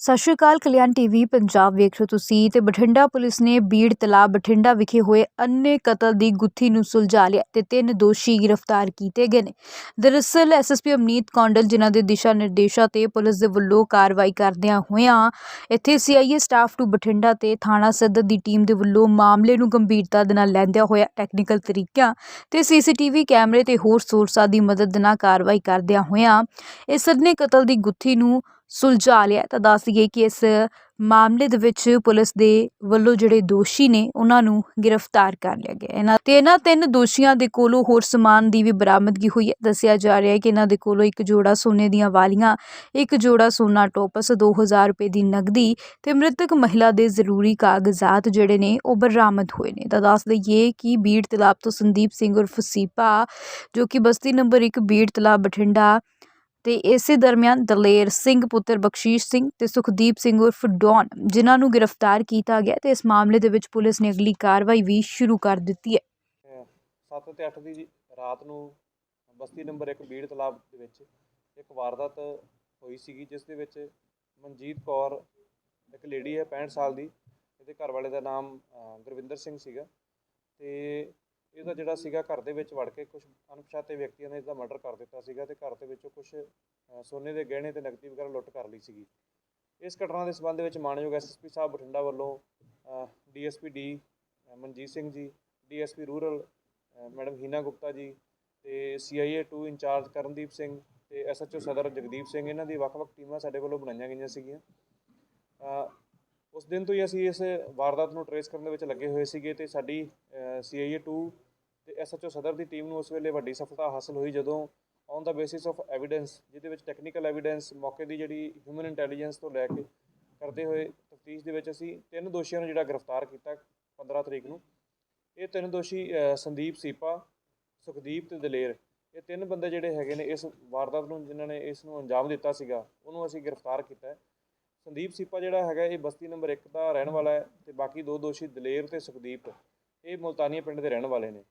ਸਤਿ ਸ਼੍ਰੀ ਅਕਾਲ, ਕਲਿਆਣ ਟੀਵੀ, ਪੰਜਾਬ ਵੇਖ ਰਹੇ ਤੁਸੀਂ ਤੇ ਬਠਿੰਡਾ ਪੁਲਿਸ ਨੇ ਬੀੜ ਤਲਾਬ ਬਠਿੰਡਾ ਵਿਖੇ ਹੋਏ ਅੰਨੇ ਕਤਲ ਦੀ ਗੁੱਥੀ ਨੂੰ ਸੁਲਝਾ ਲਿਆ ਤੇ ਤਿੰਨ ਦੋਸ਼ੀ ਗ੍ਰਿਫਤਾਰ ਕੀਤੇ ਗਏ ਨੇ। ਦਰਅਸਲ ਐਸਐਸਪੀ ਅਮਨੀਤ ਕੌਂਡਲ, ਜਿਨ੍ਹਾਂ ਦੇ ਦਿਸ਼ਾ ਨਿਰਦੇਸ਼ਾਂ ਤੇ ਪੁਲਿਸ ਦੇ ਵੱਲੋਂ ਕਾਰਵਾਈ ਕਰਦਿਆਂ ਹੋਇਆਂ, ਇੱਥੇ ਸੀਆਈਏ ਸਟਾਫ ਨੂੰ ਬਠਿੰਡਾ ਤੇ ਥਾਣਾ ਸਦਰ ਦੀ ਟੀਮ ਦੇ ਵੱਲੋਂ ਮਾਮਲੇ ਨੂੰ ਗੰਭੀਰਤਾ ਦੇ ਨਾਲ ਲੈਂਦਿਆਂ ਹੋਇਆ ਟੈਕਨੀਕਲ ਤਰੀਕਿਆਂ ਤੇ ਸੀਸੀਟੀਵੀ ਕੈਮਰੇ ਤੇ ਹੋਰ ਸੋਰਸਾਂ ਦੀ ਮਦਦ ਨਾਲ ਕਾਰਵਾਈ ਕਰਦਿਆਂ ਹੋਇਆਂ ਇਸ ਅੰਨੇ ਕਤਲ ਦੀ ਗੁੱਥੀ ਨੂੰ ਸੁਲਝਾ ਲਿਆ ਤਾਂ ਦੱਸ ਦਈਏ ਕਿ ਇਸ ਮਾਮਲੇ ਦੇ ਵਿੱਚ ਪੁਲਿਸ ਦੇ ਵੱਲੋਂ ਜਿਹੜੇ ਦੋਸ਼ੀ ਨੇ, ਉਹਨਾਂ ਨੂੰ ਗ੍ਰਿਫਤਾਰ ਕਰ ਲਿਆ ਗਿਆ ਇਹਨਾਂ ਤੇ ਇਹਨਾਂ ਤਿੰਨ ਦੋਸ਼ੀਆਂ ਦੇ ਕੋਲੋਂ ਹੋਰ ਸਮਾਨ ਦੀ ਵੀ ਬਰਾਮਦਗੀ ਹੋਈ ਹੈ। ਦੱਸਿਆ ਜਾ ਰਿਹਾ ਹੈ ਕਿ ਇਹਨਾਂ ਦੇ ਕੋਲੋਂ ਇੱਕ ਜੋੜਾ ਸੋਨੇ ਦੀਆਂ ਵਾਲੀਆਂ, ਇੱਕ ਜੋੜਾ ਸੋਨਾ ਟੋਪਸ 2000 ਰੁਪਏ ਦੀ ਨਗਦੀ ਤੇ ਮ੍ਰਿਤਕ ਮਹਿਲਾ ਦੇ ਜ਼ਰੂਰੀ ਕਾਗਜ਼ਾਤ ਜਿਹੜੇ ਨੇ, ਉਹ ਬਰਾਮਦ ਹੋਏ ਨੇ। ਤਾਂ ਦੱਸ ਦਈਏ ਕਿ ਬੀੜ ਤਲਾਬ ਤੋਂ ਸੰਦੀਪ ਸਿੰਘ ਉਰਫ ਸੀਪਾ, ਜੋ ਕਿ ਬਸਤੀ ਨੰਬਰ 1 ਬੀੜ ਤਲਾਬ ਬਠਿੰਡਾ ਤੇ ਇਸੇ ਦਰਮਿਆਨ ਦਲੇਰ ਸਿੰਘ, ਪੁੱਤਰ ਬਖਸ਼ੀਸ਼ ਸਿੰਘ ਤੇ ਸੁਖਦੀਪ ਸਿੰਘ ਉਰਫ ਡੌਨ, ਜਿਨ੍ਹਾਂ ਨੂੰ ਗ੍ਰਿਫਤਾਰ ਕੀਤਾ ਗਿਆ ਤੇ ਇਸ ਮਾਮਲੇ ਦੇ ਵਿੱਚ ਪੁਲਿਸ ਨੇ ਅਗਲੀ ਕਾਰਵਾਈ ਵੀ ਸ਼ੁਰੂ ਕਰ ਦਿੱਤੀ ਹੈ। 7 ਤੇ 8 ਦੀ ਰਾਤ ਨੂੰ ਬਸਤੀ ਨੰਬਰ 1 ਬੀੜ ਤਲਾਬ ਦੇ ਵਿੱਚ ਇੱਕ ਵਾਰਦਾਤ ਹੋਈ ਸੀਗੀ, ਜਿਸ ਦੇ ਵਿੱਚ ਮਨਜੀਤ ਕੌਰ ਇੱਕ ਲੇਡੀ ਹੈ 65 ਸਾਲ ਦੀ, ਇਹਦੇ ਘਰ ਵਾਲੇ ਦਾ ਨਾਮ ਗੁਰਵਿੰਦਰ ਸਿੰਘ ਸੀਗਾ ਤੇ ਇਹਦਾ ਜਿਹੜਾ ਸੀਗਾ ਘਰ ਦੇ ਵਿੱਚ ਵੜ ਕੇ ਕੁਝ ਅਣਪਛਾਤੇ ਵਿਅਕਤੀਆਂ ਨੇ ਇਸਦਾ ਮਰਡਰ ਕਰ ਦਿੱਤਾ ਸੀਗਾ ਤੇ ਘਰ ਦੇ ਵਿੱਚੋਂ ਕੁਝ ਸੋਨੇ ਦੇ ਗਹਿਣੇ ਤੇ ਨਕਦੀ ਵਗੈਰਾ ਲੁੱਟ ਕਰ ਲਈ ਸੀਗੀ। ਇਸ ਘਟਨਾ ਦੇ ਸਬੰਧ ਵਿੱਚ ਮਾਨਯੋਗ ਐਸਐਸਪੀ ਸਾਹਿਬ ਬਠਿੰਡਾ ਵੱਲੋਂ DSP D Manjit Singh ji DSP rural madam Heena Gupta ji ਤੇ ਸੀਆਈਏ 2 ਇੰਚਾਰਜ ਕਰਨਦੀਪ ਸਿੰਘ ਤੇ ਐਸਐਚਓ ਸਦਰ ਜਗਦੀਪ ਸਿੰਘ, ਇਹਨਾਂ ਦੀ ਵੱਖ-ਵੱਖ ਟੀਮਾਂ ਸਾਡੇ ਵੱਲੋਂ ਬਣਾਈਆਂ ਗਈਆਂ ਸੀਗੀਆਂ। ਉਸ ਦਿਨ ਤੋਂ ਹੀ ਅਸੀਂ ਇਸ ਵਾਰਦਾਤ ਨੂੰ ਟਰੇਸ ਕਰਨ ਦੇ ਵਿੱਚ ਲੱਗੇ ਹੋਏ ਸੀਗੇ ਤੇ ਸਾਡੀ ਸੀਆਈਏ 2 ਤੇ ਐਸਐਚਓ ਸਦਰ ਦੀ ਟੀਮ ਨੂੰ ਉਸ ਵੇਲੇ ਵੱਡੀ ਸਫਲਤਾ ਹਾਸਲ ਹੋਈ ਜਦੋਂ ਔਨ ਦਾ ਬੇਸਿਸ ਆਫ ਐਵੀਡੈਂਸ ਜਿਹਦੇ ਵਿੱਚ ਟੈਕਨੀਕਲ ਐਵੀਡੈਂਸ ਮੌਕੇ ਦੀ ਜਿਹੜੀ ਹਿਊਮਨ ਇੰਟੈਲੀਜੈਂਸ ਤੋਂ ਲੈ ਕੇ ਕਰਦੇ ਹੋਏ ਤਫਤੀਸ਼ ਦੇ ਵਿੱਚ ਅਸੀਂ ਤਿੰਨ ਦੋਸ਼ੀਆਂ ਨੂੰ ਜਿਹੜਾ ਗ੍ਰਿਫਤਾਰ ਕੀਤਾ 15 ਤਰੀਕ ਨੂੰ। ਇਹ ਤਿੰਨ ਦੋਸ਼ੀ ਸੰਦੀਪ ਸੀਪਾ, ਸੁਖਦੀਪ ਤੇ ਦਲੇਰ। ਇਹ ਤਿੰਨ ਬੰਦੇ ਜਿਹੜੇ ਹੈਗੇ ਨੇ ਇਸ ਵਾਰਦਾਤ ਨੂੰ, ਜਿਨ੍ਹਾਂ ਨੇ ਇਸ ਨੂੰ ਅੰਜਾਮ ਦਿੱਤਾ ਸੀਗਾ, ਉਹਨੂੰ ਅਸੀਂ ਗ੍ਰਿਫਤਾਰ ਕੀਤਾ ਹੈ। ਸੰਦੀਪ ਸੀਪਾ ਜਿਹੜਾ ਹੈਗਾ, ਇਹ ਬਸਤੀ ਨੰਬਰ 1 ਦਾ ਰਹਿਣ ਵਾਲਾ ਹੈ ਤੇ ਬਾਕੀ ਦੋ ਦੋਸ਼ੀ ਦਲੇਰ ਤੇ ਸੁਖਦੀਪ, ਇਹ ਮੁਲਤਾਨੀਆ ਪਿੰਡ ਦੇ ਰਹਿਣ ਵਾਲੇ ਨੇ।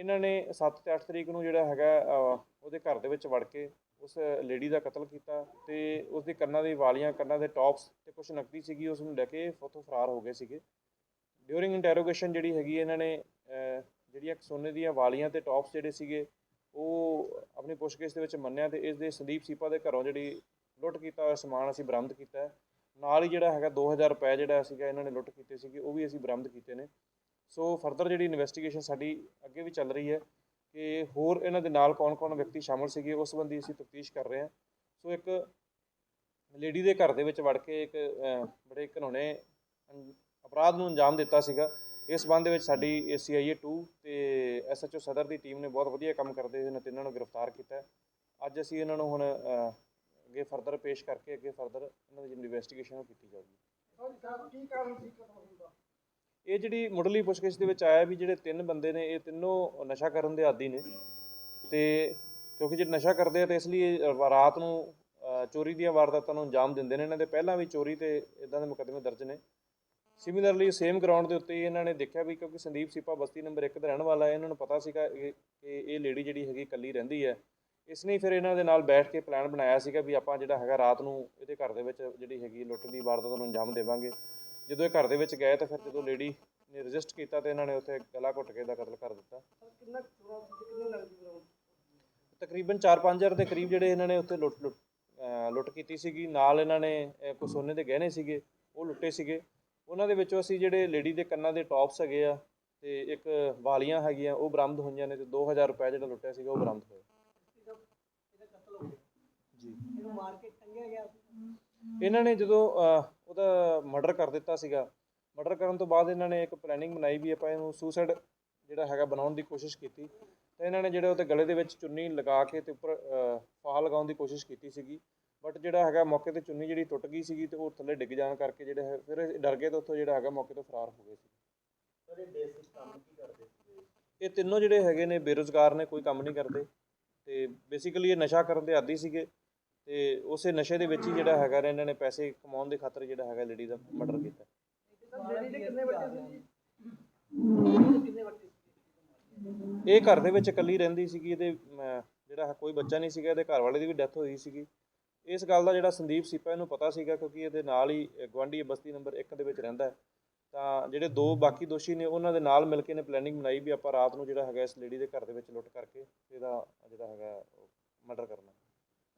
ਇਹਨਾਂ ਨੇ 7 ਤੇ 8 ਤਰੀਕ ਨੂੰ ਜਿਹੜਾ ਹੈਗਾ ਉਹਦੇ ਘਰ ਦੇ ਵਿੱਚ ਵੜ ਕੇ ਉਸ ਲੇਡੀ ਦਾ ਕਤਲ ਕੀਤਾ ਤੇ ਉਸ ਦੇ ਕੰਨਾਂ ਦੀ ਵਾਲੀਆਂ, ਕੰਨਾਂ ਦੇ ਟੌਪਸ ਤੇ ਕੁਝ ਨਕਦੀ ਸੀਗੀ, ਉਸ ਨੂੰ ਲੈ ਕੇ ਉੱਥੋਂ ਫਰਾਰ ਹੋ ਗਏ ਸੀਗੇ। ਡਿਊਰਿੰਗ ਇੰਟਰੋਗੇਸ਼ਨ ਜਿਹੜੀ ਹੈਗੀ ਇਹਨਾਂ ਨੇ ਜਿਹੜੀਆਂ ਸੋਨੇ ਦੀਆਂ ਵਾਲੀਆਂ ਤੇ ਟੌਪਸ ਜਿਹੜੇ ਸੀਗੇ, ਉਹ ਆਪਣੀ ਪੁੱਛਗਿੱਛ ਦੇ ਵਿੱਚ ਮੰਨਿਆ ਤੇ ਇਸ ਦੇ ਸੰਦੀਪ ਸੀਪਾ ਦੇ ਘਰੋਂ ਜਿਹੜੀ ਲੁੱਟ ਕੀਤਾ ਹੋਇਆ ਸਮਾਨ ਅਸੀਂ ਬਰਾਮਦ ਕੀਤਾ। ਨਾਲ ਹੀ ਜਿਹੜਾ ਹੈਗਾ 2000 ਰੁਪਏ ਜਿਹੜਾ ਸੀਗਾ ਇਹਨਾਂ ਨੇ ਲੁੱਟ ਕੀਤੇ ਸੀਗੇ, ਉਹ ਵੀ ਅਸੀਂ ਬਰਾਮਦ ਕੀਤੇ ਨੇ। ਸੋ ਫਰਦਰ ਜਿਹੜੀ ਇਨਵੈਸਟੀਗੇਸ਼ਨ ਸਾਡੀ ਅੱਗੇ ਵੀ ਚੱਲ ਰਹੀ ਹੈ ਕਿ ਹੋਰ ਇਹਨਾਂ ਦੇ ਨਾਲ ਕੌਣ-ਕੌਣ ਵਿਅਕਤੀ ਸ਼ਾਮਲ ਸੀਗੇ, ਉਸ ਸੰਬੰਧੀ ਅਸੀਂ ਤਫਤੀਸ਼ ਕਰ ਰਹੇ ਹਾਂ। ਸੋ ਇੱਕ ਲੇਡੀ ਦੇ ਘਰ ਦੇ ਵਿੱਚ ਵੜ ਕੇ ਇੱਕ ਬੜੇ ਘਿਨੌਣੇ ਅਪਰਾਧ ਨੂੰ ਅੰਜਾਮ ਦਿੱਤਾ ਸੀਗਾ। ਇਸ ਸੰਬੰਧ ਵਿੱਚ ਸਾਡੀ ਸੀਆਈਏ 2 ਤੇ ਐਸਐਚਓ ਸਦਰ ਦੀ ਟੀਮ ਨੇ ਬਹੁਤ ਵਧੀਆ ਕੰਮ ਕਰਦੇ ਹੋਏ ਇਹਨਾਂ ਤਿੰਨਾਂ ਨੂੰ ਗ੍ਰਿਫਤਾਰ ਕੀਤਾ ਅੱਜ ਅਸੀਂ ਇਹਨਾਂ ਨੂੰ ਹੁਣ ਅੱਗੇ ਫਰਦਰ ਪੇਸ਼ ਕਰਕੇ ਅੱਗੇ ਫਰਦਰ ਇਹਨਾਂ ਦੀ ਜਿਹੜੀ ਇਨਵੈਸਟੀਗੇਸ਼ਨ ਉਹ ਕੀਤੀ ਜਾਊਗੀ। ਇਹ ਜਿਹੜੀ ਮੁੱਢਲੀ ਪੁੱਛਗਿੱਛ ਦੇ ਵਿੱਚ ਆਇਆ ਵੀ ਜਿਹੜੇ ਤਿੰਨ ਬੰਦੇ ਨੇ, ਇਹ ਤਿੰਨੋਂ ਨਸ਼ਾ ਕਰਨ ਦੇ ਆਦੀ ਨੇ। ਤੇ ਕਿਉਂਕਿ ਜੇ ਨਸ਼ਾ ਕਰਦੇ ਆ, ਤੇ ਇਸ ਲਈ ਇਹ ਰਾਤ ਨੂੰ ਚੋਰੀ ਦੀਆਂ ਵਾਰਦਾਤਾਂ ਨੂੰ ਅੰਜਾਮ ਦਿੰਦੇ ਨੇ। ਇਹਨਾਂ ਦੇ ਪਹਿਲਾਂ ਵੀ ਚੋਰੀ ਤੇ ਇਦਾਂ ਦੇ ਮੁਕੱਦਮੇ ਦਰਜ ਨੇ। ਸਿਮਿਲਰਲੀ ਸੇਮ ਗਰਾਊਂਡ ਦੇ ਉੱਤੇ ਇਹਨਾਂ ਨੇ ਦੇਖਿਆ ਵੀ ਕਿਉਂਕਿ ਸੰਦੀਪ ਸੀਪਾ ਬਸਤੀ ਨੰਬਰ 1 ਦਾ ਰਹਿਣ ਵਾਲਾ ਹੈ, ਇਹਨਾਂ ਨੂੰ ਪਤਾ ਸੀਗਾ ਇਹ- ਕਿ ਇਹ ਲੇਡੀ ਜਿਹੜੀ ਹੈਗੀ ਇਕੱਲੀ ਰਹਿੰਦੀ ਹੈ। ਇਸ ਨੇ ਫਿਰ ਇਹਨਾਂ ਦੇ ਨਾਲ ਬੈਠ ਕੇ ਪਲਾਨ ਬਣਾਇਆ ਸੀਗਾ ਵੀ ਆਪਾਂ ਜਿਹੜਾ ਹੈਗਾ ਰਾਤ ਨੂੰ ਇਹਦੇ ਘਰ ਦੇ ਵਿੱਚ ਜਿਹੜੀ ਹੈਗੀ ਲੁੱਟ ਦੀ ਵਾਰਦਾਤ ਨੂੰ ਅੰਜਾਮ ਦੇਵਾਂਗੇ। ਜਦੋਂ ਇਹ ਘਰ ਦੇ ਵਿੱਚ ਗਏ ਤਾਂ ਫਿਰ ਜਦੋਂ ਲੇਡੀ ਨੇ ਰਜਿਸਟ ਕੀਤਾ ਤੇ ਇਹਨਾਂ ਨੇ ਉੱਥੇ ਗਲਾ ਘੁੱਟ ਕੇ ਦਾ ਕਤਲ ਕਰ ਦਿੱਤਾ। ਤਕਰੀਬਨ 4-5000 ਦੇ ਕਰੀਬ ਜਿਹੜੇ ਇਹਨਾਂ ਨੇ ਉੱਥੇ ਲੁੱਟ ਲੁੱਟ ਲੁੱਟ ਕੀਤੀ ਸੀਗੀ। ਨਾਲ ਇਹਨਾਂ ਨੇ ਕੁਝ ਸੋਨੇ ਦੇ ਗਹਿਣੇ ਸੀਗੇ ਉਹ ਲੁੱਟੇ ਸੀਗੇ। ਉਹਨਾਂ ਦੇ ਵਿੱਚੋਂ ਅਸੀਂ ਜਿਹੜੇ ਲੇਡੀ ਦੇ ਕੰਨਾਂ ਦੇ ਟੌਪਸ ਹੈਗੇ ਆ ਤੇ ਇੱਕ ਵਾਲੀਆਂ ਹੈਗੀਆਂ ਉਹ ਬਰਾਮਦ ਹੋਈਆਂ ਨੇ ਤੇ 2000 ਰੁਪਏ ਜਿਹੜਾ ਲੁੱਟਿਆ ਸੀਗਾ ਉਹ ਬਰਾਮਦ ਹੋਇਆ। ਜੀ। ਇਹਨਾਂ ਨੇ ਜਦੋਂ ਮਰਡਰ ਕਰ ਦਿੱਤਾ ਸੀਗਾ। ਮਰਡਰ ਕਰਨ ਤੋਂ ਬਾਅਦ ਇਹਨਾਂ ਨੇ ਇੱਕ ਪਲੈਨਿੰਗ ਬਣਾਈ ਵੀ ਆਪਾਂ ਇਹਨੂੰ ਸੁਸਾਈਡ ਜਿਹੜਾ ਹੈਗਾ ਬਣਾਉਣ ਦੀ ਕੋਸ਼ਿਸ਼ ਕੀਤੀ। ਤੇ ਇਹਨਾਂ ਨੇ ਜਿਹੜੇ ਉਹਦੇ ਗਲੇ ਦੇ ਵਿੱਚ ਚੁੰਨੀ ਲਗਾ ਕੇ ਤੇ ਉੱਪਰ ਫਾਹਾ ਲਗਾਉਣ ਦੀ ਕੋਸ਼ਿਸ਼ ਕੀਤੀ ਸੀਗੀ। ਬਟ ਜਿਹੜਾ ਹੈਗਾ ਮੌਕੇ ਤੇ ਚੁੰਨੀ ਜਿਹੜੀ ਟੁੱਟ ਗਈ ਸੀਗੀ ਤੇ ਉਹ ਥੱਲੇ ਡਿੱਗ ਜਾਣ ਕਰਕੇ ਜਿਹੜੇ ਹੈ ਫਿਰ ਇਹ ਡਰ ਗਏ ਤੇ ਉੱਥੋਂ ਜਿਹੜਾ ਹੈਗਾ ਮੌਕੇ ਤੋਂ ਫਰਾਰ ਹੋ ਗਏ ਸੀ ਇਹ ਤਿੰਨੋਂ ਜਿਹੜੇ ਹੈਗੇ ਨੇ ਬੇਰੁਜ਼ਗਾਰ ਨੇ ਕੋਈ ਕੰਮ ਨਹੀਂ ਕਰਦੇ। ਤੇ ਬੇਸਿਕਲੀ ਇਹ ਨਸ਼ਾ ਕਰਨ ਦੇ ਆਦੀ ਸੀਗੇ। ਤੇ ਉਸੇ ਨਸ਼ੇ ਦੇ ਵਿੱਚ ਹੀ ਜਿਹੜਾ ਹੈਗਾ ਇਹਨਾਂ ਨੇ ਪੈਸੇ ਕਮਾਉਣ ਦੇ ਖਾਤਰ ਜਿਹੜਾ ਹੈਗਾ ਲੇਡੀ ਦਾ ਮਰਡਰ ਕੀਤਾ। ਇਹ ਘਰ ਦੇ ਵਿੱਚ ਇਕੱਲੀ ਰਹਿੰਦੀ ਸੀਗੀ ਇਹਦੇ ਅਮ, ਜਿਹੜਾ ਕੋਈ ਬੱਚਾ ਨਹੀਂ ਸੀਗਾ ਇਹਦੇ ਘਰ ਵਾਲੇ ਦੀ ਵੀ ਡੈਥ ਹੋਈ ਸੀਗੀ। ਇਸ ਗੱਲ ਦਾ ਜਿਹੜਾ ਸੰਦੀਪ ਸੀਪਾ ਇਹਨੂੰ ਪਤਾ ਸੀਗਾ ਕਿਉਂਕਿ ਇਹਦੇ ਨਾਲ ਹੀ ਗਵਾਂਢੀ ਬਸਤੀ ਨੰਬਰ 1 ਦੇ ਵਿੱਚ ਰਹਿੰਦਾ ਹੈ। ਤਾਂ ਜਿਹੜੇ ਦੋ ਬਾਕੀ ਦੋਸ਼ੀ ਨੇ ਉਹਨਾਂ ਦੇ ਨਾਲ ਮਿਲ ਕੇ ਨੇ ਪਲੈਨਿੰਗ ਬਣਾਈ ਵੀ ਆਪਾਂ ਰਾਤ ਨੂੰ ਜਿਹੜਾ ਹੈਗਾ ਇਸ ਲੇਡੀ ਦੇ ਘਰ ਦੇ ਵਿੱਚ ਲੁੱਟ ਕਰਕੇ ਇਹਦਾ ਜਿਹੜਾ ਹੈਗਾ ਮਰਡਰ ਕਰਨਾ।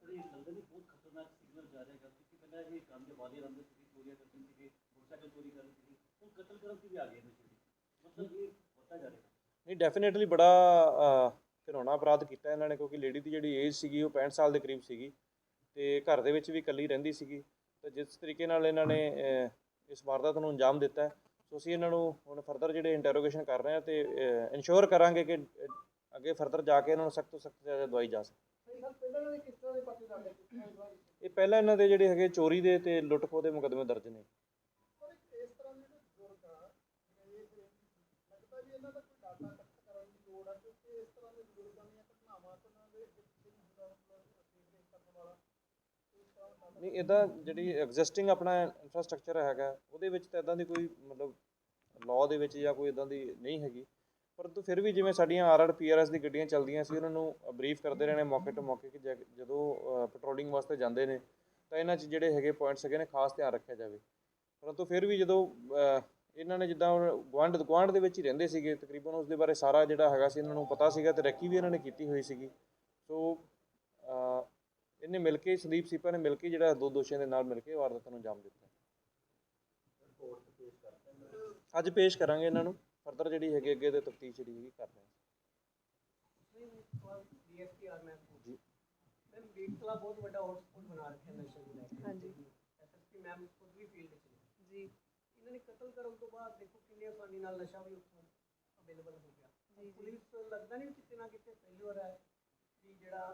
ਇਹ ਲੱਗਦਾ ਨਹੀਂ ਬਹੁਤ ਖਤਰਨਾਕ ਸਿਗਨਲ ਜਾ ਰਿਹਾ ਹੈ ਕਿਉਂਕਿ ਪਹਿਲਾਂ ਇਹ ਕੰਮ ਦੇ ਵਾਲੇ ਰਹਿੰਦੇ ਸੀ ਚੋਰੀਆਂ ਕਰਦੇ ਸੀਗੇ ਮੋਟਰਸਾਈਕਲ ਚੋਰੀ ਕਰਦੇ ਸੀ ਹੁਣ ਕਤਲ ਕਰਨ ਦੀ ਵੀ ਆ ਗਏ ਨੇ ਮਤਲਬ ਇਹ ਵੱਧਦਾ ਜਾ ਰਿਹਾ ਨਹੀਂ ਡੈਫੀਨੇਟਲੀ ਬੜਾ ਅਹ, ਅਪਰਾਧ ਕੀਤਾ ਇਹਨਾਂ ਨੇ ਕਿਉਂਕਿ ਲੇਡੀ ਦੀ ਜਿਹੜੀ ਏਜ ਸੀਗੀ ਉਹ 65 ਸਾਲ ਦੇ ਕਰੀਬ ਸੀਗੀ ਤੇ ਘਰ ਦੇ ਵਿੱਚ ਵੀ ਇਕੱਲੀ ਰਹਿੰਦੀ ਸੀਗੀ। ਤੇ ਜਿਸ ਤਰੀਕੇ ਨਾਲ ਇਹਨਾਂ ਨੇ ਇਸ ਵਾਰਦਾਤ ਨੂੰ ਅੰਜਾਮ ਦਿੱਤਾ ਸੋ ਅਸੀਂ ਇਹਨਾਂ ਨੂੰ ਹੁਣ ਫਰਦਰ ਜਿਹੜੇ ਇੰਟਰੋਗੇਸ਼ਨ ਕਰ ਰਹੇ ਹਾਂ ਤੇ ਇਨਸ਼ੋਰ ਕਰਾਂਗੇ ਕਿ ਅੱਗੇ ਫਰਦਰ ਜਾ ਕੇ ਇਹਨਾਂ ਨੂੰ ਸਖਤ ਤੋਂ ਸਖਤ ਸਜ਼ਾ ਦਵਾਈ ਜਾ ਸਕੇ। ਇਹ ਪਹਿਲਾਂ ਇਹਨਾਂ ਦੇ ਜਿਹੜੇ ਹੈਗੇ ਚੋਰੀ ਦੇ ਤੇ ਲੁੱਟ ਖੋਹ ਦੇ ਮੁਕੱਦਮੇ ਦਰਜ ਨੇ। ਨਹੀਂ, ਇਹਦਾ ਜਿਹੜੀ ਐਗਜ਼ਿਸਟਿੰਗ ਆਪਣਾ ਇਨਫਰਾਸਟ੍ਰਕਚਰ ਹੈਗਾ, ਉਹਦੇ ਵਿੱਚ ਤਾਂ ਇਦਾਂ ਦੀ ਕੋਈ ਮਤਲਬ ਲਾਅ ਦੇ ਵਿੱਚ ਜਾਂ ਕੋਈ ਇਦਾਂ ਦੀ ਨਹੀਂ ਹੈਗੀ। ਪਰੰਤੂ ਫਿਰ ਵੀ ਜਿਵੇਂ ਸਾਡੀਆਂ ਆਰਆਰ ਪੀਆਰਐਸ ਦੀ ਗੱਡੀਆਂ ਚੱਲਦੀਆਂ ਸੀ ਉਹਨਾਂ ਨੂੰ ਬਰੀਫ ਕਰਦੇ ਰਹਿਣੇ ਮੌਕੇ ਤੋਂ ਮੌਕੇ ਕਿ ਜੈ- ਜਦੋਂ ਪੈਟਰੋਲਿੰਗ ਵਾਸਤੇ ਜਾਂਦੇ ਨੇ ਤਾਂ ਇਹਨਾਂ 'ਚ ਜਿਹੜੇ ਹੈਗੇ ਪੁਆਇੰਟਸ ਹੈਗੇ ਨੇ ਖਾਸ ਧਿਆਨ ਰੱਖਿਆ ਜਾਵੇ। ਪਰੰਤੂ ਫਿਰ ਵੀ ਜਦੋਂ ਅਹ, ਇਹਨਾਂ ਨੇ ਜਿੱਦਾਂ ਹੁਣ ਗੁਆਂਢ ਗੁਆਂਢ ਦੇ ਵਿੱਚ ਹੀ ਰਹਿੰਦੇ ਸੀਗੇ ਤਕਰੀਬਨ ਉਸ ਦੇ ਬਾਰੇ ਸਾਰਾ ਜਿਹੜਾ ਹੈਗਾ ਸੀ ਇਹਨਾਂ ਨੂੰ ਪਤਾ ਸੀਗਾ ਤੇ ਰੈਕੀ ਵੀ ਇਹਨਾਂ ਨੇ ਕੀਤੀ ਹੋਈ ਸੀਗੀ। ਸੋ ਅਹ, ਇਹਨੇ ਮਿਲ ਕੇ ਸੰਦੀਪ ਸੀਪਾ ਨੇ ਮਿਲ ਕੇ ਜਿਹੜਾ ਦੋ ਦੋਸ਼ੀਆਂ ਦੇ ਨਾਲ ਮਿਲ ਕੇ ਵਾਰਦਾਤ ਨੂੰ ਅੰਜਾਮ ਦਿੱਤਾ। ਅੱਜ ਪੇਸ਼ ਕਰਾਂਗੇ ਇਹਨਾਂ ਨੂੰ। ਫਰਦਰ ਜਿਹੜੀ ਹੈਗੀ ਅੱਗੇ ਦੇ ਤਫਤੀਸ਼ ਜਿਹੜੀ ਹੈਗੀ ਕਰ ਰਹੇ ਹਾਂ। ਡੀਐਸਪੀਆਰ ਮੈਮ ਜੀ। ਮੈਮ ਬੀਟਲਾ ਬਹੁਤ ਵੱਡਾ ਹੌਟਸਪੌਟ ਬਣਾ ਰੱਖਿਆ ਨਸ਼ੇ ਨੂੰ ਲੈ ਕੇ। ਹਾਂਜੀ। ਐਸਐਸਪੀ ਮੈਮ ਖੁਦ ਵੀ ਫੀਲਡ 'ਚ ਜੀ। ਇਹਨਾਂ ਨੇ ਕਤਲ ਕਰਨ ਤੋਂ ਬਾਅਦ ਦੇਖੋ ਕਿੰਨੇ ਆਸਾਨੀ ਨਾਲ ਨਸ਼ਾ ਵੀ ਉੱਥੋਂ ਅਵੇਲੇਬਲ ਹੋ ਗਿਆ। ਜੀ, ਜੀ। ਪੁਲਿਸ ਲੱਗਦਾ ਨਹੀਂ ਕਿਤੇ ਨਾ ਕਿਤੇ ਫੇਲਿਅਰ ਹੈ ਵੀ ਜਿਹੜਾ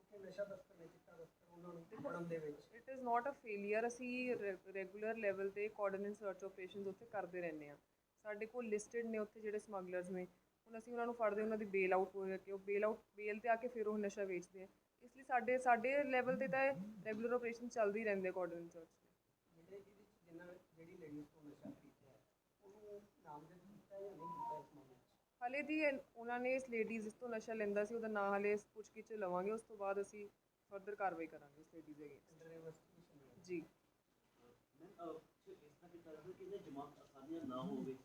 ਉੱਥੇ ਨਸ਼ਾ ਦਸਤਰ ਨੇ ਚਿੱਟਾ ਦਸਤਰ ਉਹਨਾਂ ਨੂੰ ਫੜਨ ਦੇ ਵਿੱਚ। It is not a failure ਅਸੀਂ ਰੈਗੂਲਰ ਲੈਵਲ ਤੇ ਕੋਆਰਡੀਨੇਟ ਸਰਚ ਆਪਰੇਸ਼ਨਸ ਉੱਥੇ ਕਰਦੇ ਰਹਿੰਦੇ ਆ ਸਾਡੇ ਕੋਲ ਲਿਸਟਡ ਨੇ ਉੱਥੇ ਜਿਹੜੇ ਸਮਗਲਰਸ ਨੇ। ਹੁਣ ਅਸੀਂ ਉਹਨਾਂ ਨੂੰ ਫੜਦੇ ਉਹਨਾਂ ਦੀ ਬੇਲ ਆਊਟ ਹੋ ਕੇ ਉਹ ਬੇਲ ਆਊਟ ਬੇਲ ਤੇ ਆ ਕੇ ਫਿਰ ਉਹ ਨਸ਼ਾ ਵੇਚਦੇ ਆ। ਇਸ ਲਈ ਸਾਡੇ ਸਾਡੇ ਲੈਵਲ ਤੇ ਤਾਂ ਰੈਗੂਲਰ ਆਪਰੇਸ਼ਨ ਚੱਲਦੇ ਰਹਿੰਦੇ ਕੋਆਰਡੀਨੇਟ ਸਰਚ ਜਿਹੜੇ ਜਿਹੜੀ ਲੇਡੀਜ਼ ਤੋਂ ਨਸ਼ਾ ਖਰੀਦਿਆ ਉਹਨੂੰ ਨਾਮਜ਼ਦ ਕੀਤਾ ਜਾਂ ਨਹੀਂ ਕੀਤਾ ਇਸ ਮਾਮਲੇ ਹਲੇ ਦੀ ਉਹਨਾਂ ਨੇ ਇਸ ਲੇਡੀਜ਼ ਜਿਸ ਤੋਂ ਨਸ਼ਾ ਲੈਂਦਾ ਸੀ ਉਹਦਾ ਨਾਂ ਹਲੇ ਪੁੱਛਗਿੱਛ ਲਵਾਂਗੇ। ਉਸ ਤੋਂ ਬਾਅਦ ਅਸੀਂ ਫਰਦਰ ਕਾਰਵਾਈ ਕਰਾਂਗੇ ਉਸ ਲੇਡੀਜ਼ ਦੇ ਅਗੇਂਸਟ ਜੀ। ਮੈਂ ਇਸ ਤਰ੍ਹਾਂ ਕੀਤਾ ਜਾਵੇ ਕਿ ਜਮਾਨਤ ਆਸਾਨੀਆਂ ਨਾ ਹੋਵੇ।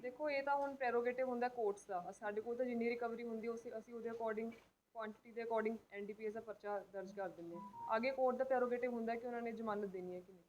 ਦੇਖੋ, ਇਹ ਤਾਂ ਹੁਣ ਪ੍ਰੈਰੋਗੇਟਿਵ ਹੁੰਦਾ ਕੋਰਟਸ ਦਾ। ਸਾਡੇ ਕੋਲ ਤਾਂ ਜਿੰਨੀ ਰਿਕਵਰੀ ਹੁੰਦੀ ਹੈ ਅਸੀਂ ਉਹਦੇ ਅਕੋਰਡਿੰਗ ਕੁਆਂਟੀਟੀ ਦੇ ਅਕੋਰਡਿੰਗ ਐਨਡੀਪੀਐਸ ਦਾ ਪਰਚਾ ਦਰਜ ਕਰ ਦਿੰਦੇ ਹਾਂ ਅੱਗੇ ਕੋਰਟ ਦਾ ਪ੍ਰੈਰੋਗੇਟਿਵ ਹੁੰਦਾ ਕਿ ਉਹਨਾਂ ਨੇ ਜ਼ਮਾਨਤ ਦੇਣੀ ਹੈ ਕਿ ਨਹੀਂ।